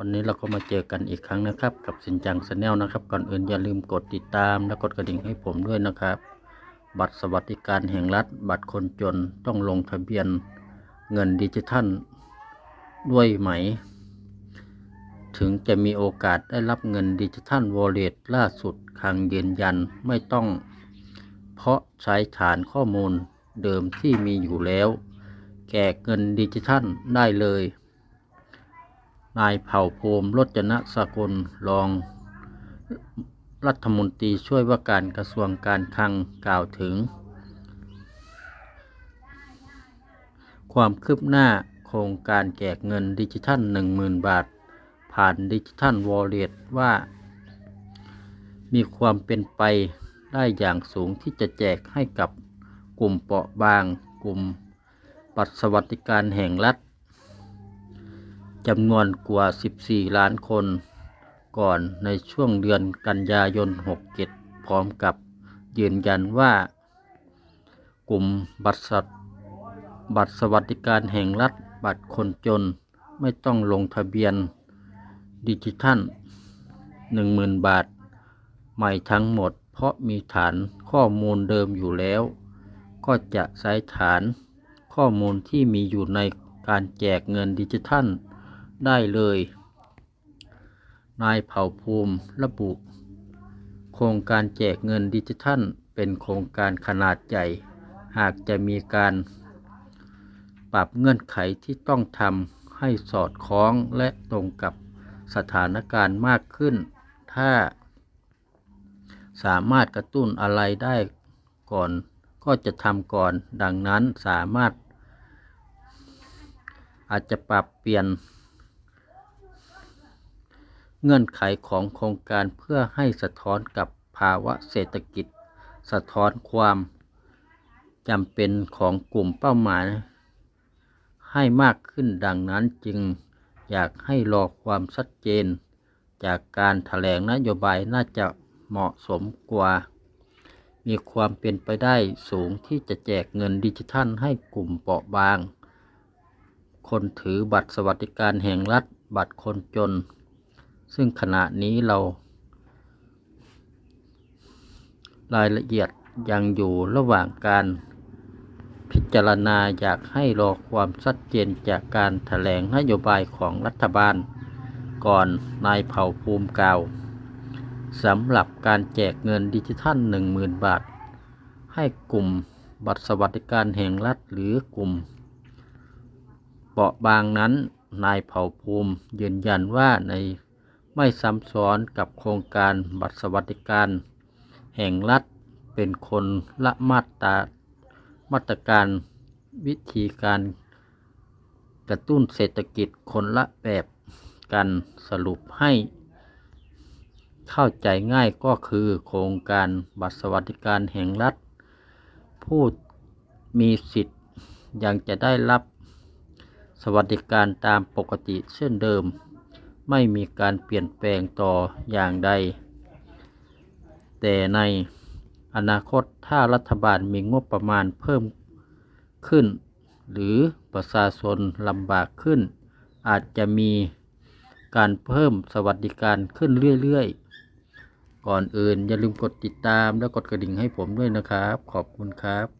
วันนี้เราก็มาเจอกันอีกครั้งนะครับ กับสินจังชาแนลนะครับ ก่อนอื่นอย่าลืมกดติดตามและกดกระดิ่งให้ผมด้วยนะครับ บัตรสวัสดิการแห่งรัฐ บัตรคนจนต้องลงทะเบียนเงินดิจิทัล ด้วยไหม ถึงจะมีโอกาสได้รับเงินดิจิทัลวอลเล็ตล่าสุดคังยืนยันไม่ต้อง เพราะใช้ฐานข้อมูลเดิมที่มีอยู่แล้วแก่เงินดิจิทัลได้เลย นายเผ่าภูมิรจนสกลรอง รัฐมนตรีช่วยว่าการกระทรวงการคลังกล่าวถึง ความคืบหน้าโครงการแจกเงินดิจิทัล 10,000 บาท ผ่านดิจิทัลวอลเล็ตว่า มีความเป็นไปได้อย่างสูงที่จะแจกให้กับกลุ่มเปราะบาง กลุ่มบัตรสวัสดิการแห่งรัฐ จำนวนกว่า 14 ล้านคนก่อนในช่วงเดือนกันยายน 67 พร้อมกับยืนยันว่า กลุ่มบัตรสวัสบัตรสวัสดิการแห่งรัฐบัตรคนจนไม่ต้องลงทะเบียนดิจิทัล 10,000 บาท ใหม่ทั้งหมด เพราะมีฐานข้อมูลเดิมอยู่แล้ว ก็จะใช้ฐานข้อมูลที่มีอยู่ในการแจกเงินดิจิทัล ได้เลย นายเผ่าภูมิระบุ โครงการแจกเงินดิจิทัล เป็นโครงการขนาดใหญ่ หากจะมีการปรับเงื่อนไขที่ต้องทำให้สอดคล้องและตรงกับสถานการณ์มากขึ้น ถ้า สามารถกระตุ้นอะไรได้ก่อน ก็จะทำก่อน ดังนั้นสามารถ อาจจะปรับเปลี่ยน เงื่อนไขของโครงการเพื่อให้สะท้อนกับภาวะเศรษฐกิจ สะท้อนความจำเป็นของกลุ่มเป้าหมาย ให้มากขึ้นดังนั้นจึงอยากให้รอความชัดเจน จากการถแถลงนโยบายน่าจะเหมาะสมกว่า มีความเป็นไปได้สูงที่จะแจกเงินดิจิทัลให้กลุ่มเปราะบาง คนถือบัตรสวัสดิการแห่งรัฐบัตรคนจน ซึ่งขณะนี้เรา รายละเอียดยังอยู่ระหว่างการพิจารณาอยากให้รอความชัดเจนจากการถแถลงนโยบายของรัฐบาล ก่อนนายเผ่าภูมิกล่าวสำหรับการแจกเงินดิจิทัล 10,000 บาท ให้กลุ่มบัตรสวัสดิการแห่งรัฐหรือกลุ่มเปราะบางนั้นนายเผ่าภูมิยืนยันว่าใน ไม่ซ้ำซ้อนกับโครงการบัตรสวัสดิการ แห่งรัฐเป็นคนละมาตรามาตรการวิธีการกระตุ้นเศรษฐกิจคนละแบบกันสรุปให้ เข้าใจง่ายก็คือโครงการบัตรสวัสดิการแห่งรัฐ ผู้มีสิทธิ์ยังจะได้รับสวัสดิการตามปกติเช่นเดิม ไม่มีการเปลี่ยนแปลงต่ออย่างใด แต่ในอนาคตถ้ารัฐบาลมีงบประมาณเพิ่มขึ้น หรือประชาชนลำบากขึ้น อาจจะมีการเพิ่มสวัสดิการขึ้นเรื่อยๆ ก่อนอื่นอย่าลืมกดติดตามและกดกระดิ่งให้ผมด้วยนะครับ ขอบคุณครับ